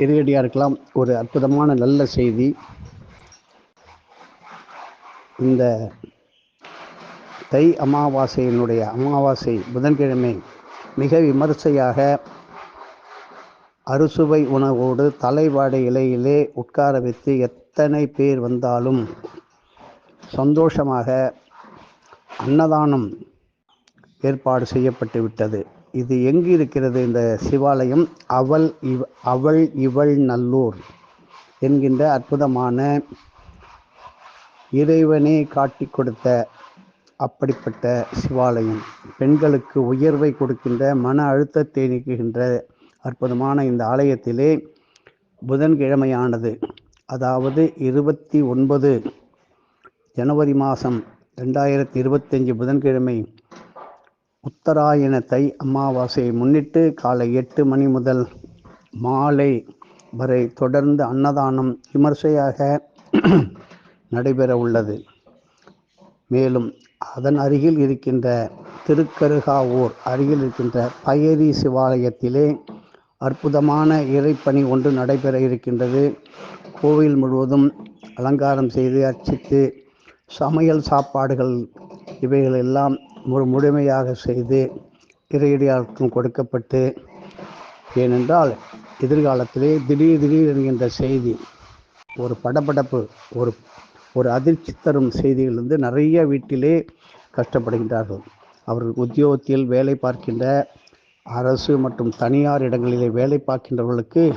இருக்கலாம். ஒரு அற்புதமான நல்ல செய்தி. இந்த தை அமாவாசையினுடைய அமாவாசை புதன்கிழமை மிக விமர்சையாக அறுசுவை உணவோடு தலைவாடை இலையிலே உட்கார வைத்து எத்தனை பேர் வந்தாலும் சந்தோஷமாக அன்னதானம் ஏற்பாடு செய்யப்பட்டு விட்டது இது எங்கு இருக்கிறது? இந்த சிவாலயம் அவள் இவ் அவள் இவள் நல்லூர் என்கின்ற அற்புதமான இறைவனே காட்டி கொடுத்த அப்படிப்பட்ட சிவாலயம். பெண்களுக்கு உயர்வை கொடுக்கின்ற மன அழுத்தத்தை நீக்குகின்ற அற்புதமான இந்த ஆலயத்திலே புதன்கிழமையானது அதாவது இருபத்தி ஒன்பது ஜனவரி மாதம் ரெண்டாயிரத்தி இருபத்தஞ்சி புதன்கிழமை உத்தராயண தை அமாவாசையை முன்னிட்டு காலை எட்டு மணி முதல் மாலை வரை தொடர்ந்து அன்னதானம் விமர்சையாக நடைபெற உள்ளது மேலும் அதன் அருகில் இருக்கின்ற திருக்கருகாவூர் அருகில் இருக்கின்ற பயரி சிவாலயத்திலே அற்புதமான இறைப்பணி ஒன்று நடைபெற இருக்கின்றது. கோவில் முழுவதும் அலங்காரம் செய்து அர்ச்சித்து சமையல் சாப்பாடுகள் இவைகளெல்லாம் ஒரு முழுமையாக செய்து இறையடியாருக்கும் கொடுக்கப்பட்டு ஏனென்றால் எதிர்காலத்திலே திடீர் திடீர் என்கின்ற செய்தி ஒரு படபடப்பு ஒரு ஒரு அதிர்ச்சி தரும் செய்திகள் நிறைய வீட்டிலே கஷ்டப்படுகின்றார்கள். அவர்கள் உத்தியோகத்தில் வேலை பார்க்கின்ற அரசு மற்றும் தனியார் இடங்களிலே வேலை பார்க்கின்றவர்களுக்கு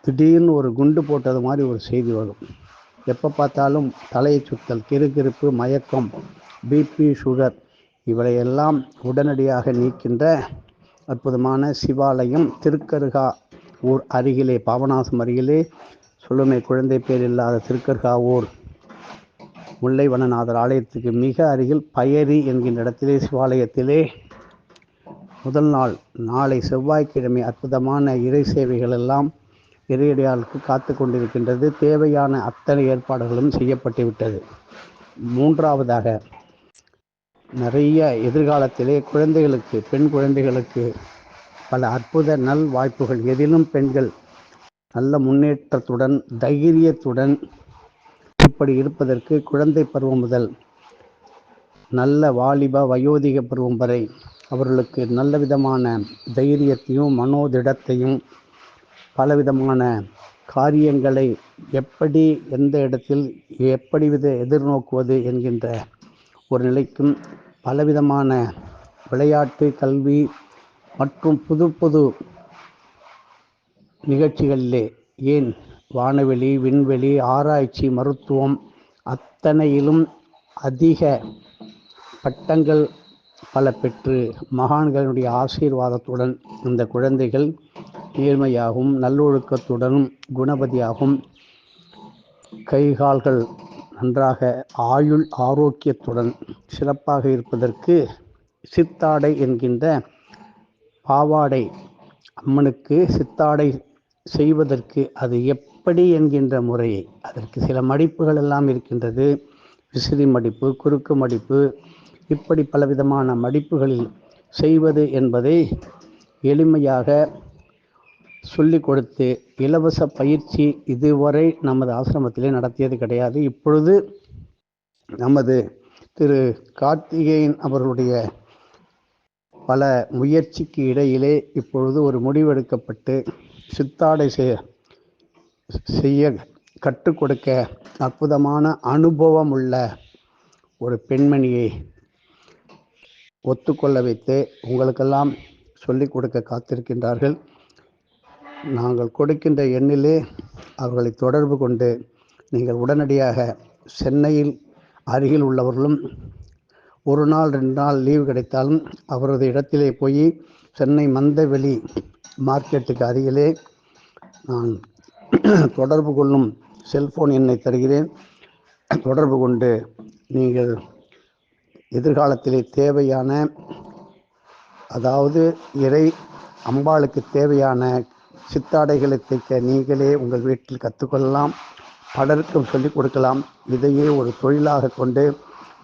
திடீர்னு ஒரு குண்டு போட்டது மாதிரி ஒரு செய்தி வரும். எப்போ பார்த்தாலும் தலையை சுத்தல் கிறுகிறுப்பு மயக்கம் பிபி சுகர் இவளையெல்லாம் உடனடியாக நீக்கின்ற அற்புதமான சிவாலயம் திருக்கருகா ஊர் அருகிலே பாபநாசம் அருகிலே. சொல்லுமை குழந்தை பேர் இல்லாத திருக்கருகா ஊர். முல்லை வனநாதர் ஆலயத்துக்கு மிக அருகில் பயரி என்கின்ற இடத்திலே சிவாலயத்திலே. முதல் நாள் நாளை செவ்வாய்க்கிழமை அற்புதமான இறை சேவைகள் எல்லாம் இறையடியாளுக்கு காத்து கொண்டிருக்கின்றது. தேவையான அத்தனை ஏற்பாடுகளும் செய்யப்பட்டுவிட்டது. மூன்றாவதாக நிறைய எதிர்காலத்திலே குழந்தைகளுக்கு பெண் குழந்தைகளுக்கு பல அற்புத நல் வாய்ப்புகள். எதிலும் பெண்கள் நல்ல முன்னேற்றத்துடன் தைரியத்துடன் இப்படி இருப்பதற்கு குழந்தை பருவம் முதல் நல்ல வாலிப வயோதிக பருவம் வரை அவர்களுக்கு நல்ல விதமான தைரியத்தையும் மனோதிடத்தையும் பலவிதமான காரியங்களை எப்படி எந்த இடத்தில் எப்படி வித எதிர்நோக்குவது என்கின்ற ஒரு நிலைக்கும் பலவிதமான விளையாட்டு கல்வி மற்றும் புது புது நிகழ்ச்சிகளிலே ஏன் வானவெளி விண்வெளி ஆராய்ச்சி மருத்துவம் அத்தனையிலும் அதிக பட்டங்கள் பல பெற்று மகான்களுடைய ஆசீர்வாதத்துடன் இந்த குழந்தைகள் நேர்மையாகவும் நல்லொழுக்கத்துடனும் குணபதியாகவும் கைகால்கள் நன்றாக ஆயுள் ஆரோக்கியத்துடன் சிறப்பாக இருப்பதற்கு சித்தாடை என்கின்ற பாவாடை அம்மனுக்கு சித்தாடை செய்வதற்கு அது எப்படி என்கின்ற முறையை அதற்கு சில மடிப்புகள் எல்லாம் இருக்கின்றது. விசிறி மடிப்பு குறுக்கு மடிப்பு இப்படி பலவிதமான மடிப்புகளில் செய்வது என்பதை எளிமையாக சொல்லிக் கொடுத்து இலவச பயிற்சி இதுவரை நமது ஆசிரமத்திலே நடத்தியது கிடையாது. இப்பொழுது நமது திரு கார்த்திகேயன் அவர்களுடைய பல முயற்சிக்கு இடையிலே இப்பொழுது ஒரு முடிவெடுக்கப்பட்டு சித்தாடை செய்ய செய்ய கற்றுக் கொடுக்க அற்புதமான அனுபவம் உள்ள ஒரு பெண்மணியை ஒத்துக்கொள்ள வைத்து உங்களுக்கெல்லாம் சொல்லிக் கொடுக்க காத்திருக்கின்றார்கள். நாங்கள் கொடுக்கின்ற எண்ணிலே அவர்களை தொடர்பு கொண்டு நீங்கள் உடனடியாக சென்னையில் அருகில் உள்ளவர்களும் ஒரு நாள் ரெண்டு நாள் லீவு கிடைத்தாலும் அவரது இடத்திலே போய் சென்னை மந்தவெளி மார்க்கெட்டுக்கு அருகிலே நான் தொடர்பு கொள்ளும் செல்போன் எண்ணை தருகிறேன். தொடர்பு கொண்டு நீங்கள் எதிர்காலத்திலே தேவையான அதாவது இறை அம்பாளுக்கு தேவையான சித்தாடைகளை தைக்க நீங்களே உங்கள் வீட்டில் கற்றுக்கொள்ளலாம் பலருக்கும் சொல்லிக் கொடுக்கலாம். இதையே ஒரு தொழிலாக கொண்டு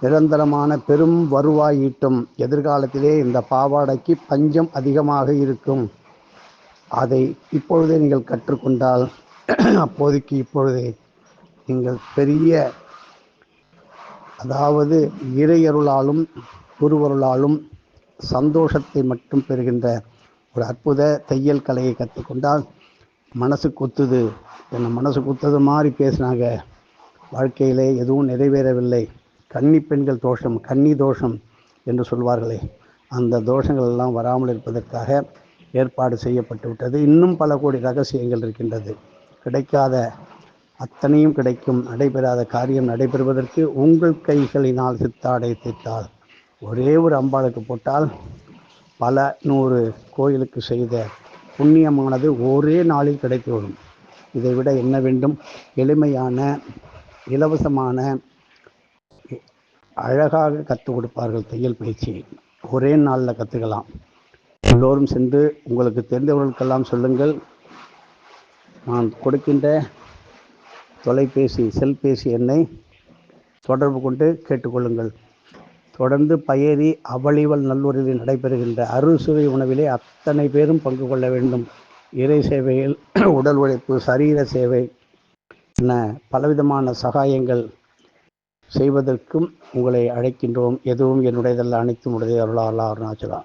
நிரந்தரமான பெரும் வருவாய் ஈட்டும் எதிர்காலத்திலே இந்த பாவாடைக்கு பஞ்சம் அதிகமாக இருக்கும். அதை இப்பொழுதே நீங்கள் கற்றுக்கொண்டால் அப்போதைக்கு இப்பொழுதே நீங்கள் பெரிய அதாவது இறையருளாலும் குருவருளாலும் சந்தோஷத்தை மட்டும் பெறுகின்ற ஒரு அற்புத தையல் கலையை கற்றுக்கொண்டால் மனசு குத்துது. என்னை மனசு குத்துது மாதிரி பேசினாங்க. வாழ்க்கையிலே எதுவும் நிறைவேறவில்லை. கன்னி பெண்கள் தோஷம் கன்னி தோஷம் என்று சொல்வார்களே. அந்த தோஷங்கள் எல்லாம் வராமல் இருப்பதற்காக ஏற்பாடு செய்யப்பட்டு விட்டது. இன்னும் பல கோடி ரகசியங்கள் இருக்கின்றது. கிடைக்காத அத்தனையும் கிடைக்கும். நடைபெறாத காரியம் நடைபெறுவதற்கு உங்கள் கைகளினால் சித்தாடை தைத்தால். ஒரே ஒரு அம்பாளுக்கு போட்டால் பல நூறு கோயிலுக்கு செய்த புண்ணியமானது ஒரே நாளில் கிடைத்துவிடும். இதை விட என்ன வேண்டும்? எளிமையான இலவசமான அழகாக கற்றுக் கொடுப்பார்கள் தையல் பயிற்சி ஒரே நாளில் கற்றுக்கலாம் எல்லோரும் சென்று உங்களுக்கு தெரிந்தவர்களுக்கெல்லாம் சொல்லுங்கள். நான் கொடுக்கின்ற தொலைபேசி செல்பேசி எண்ணை தொடர்பு கொண்டு கேட்டுக்கொள்ளுங்கள் தொடர்ந்து பயரி அவளிவல் நல்லூரில் நடைபெறுகின்ற அறுசுவை உணவிலே அத்தனை பேரும் பங்கு கொள்ள வேண்டும். இறை சேவையில் உடல் உழைப்பு சரீர சேவை என பலவிதமான சகாயங்கள் செய்வதற்கும் உங்களை அழைக்கின்றோம். எதுவும் என்னுடையதல்ல அனைத்தும் உடைய அருளாளா அருணாச்சலா.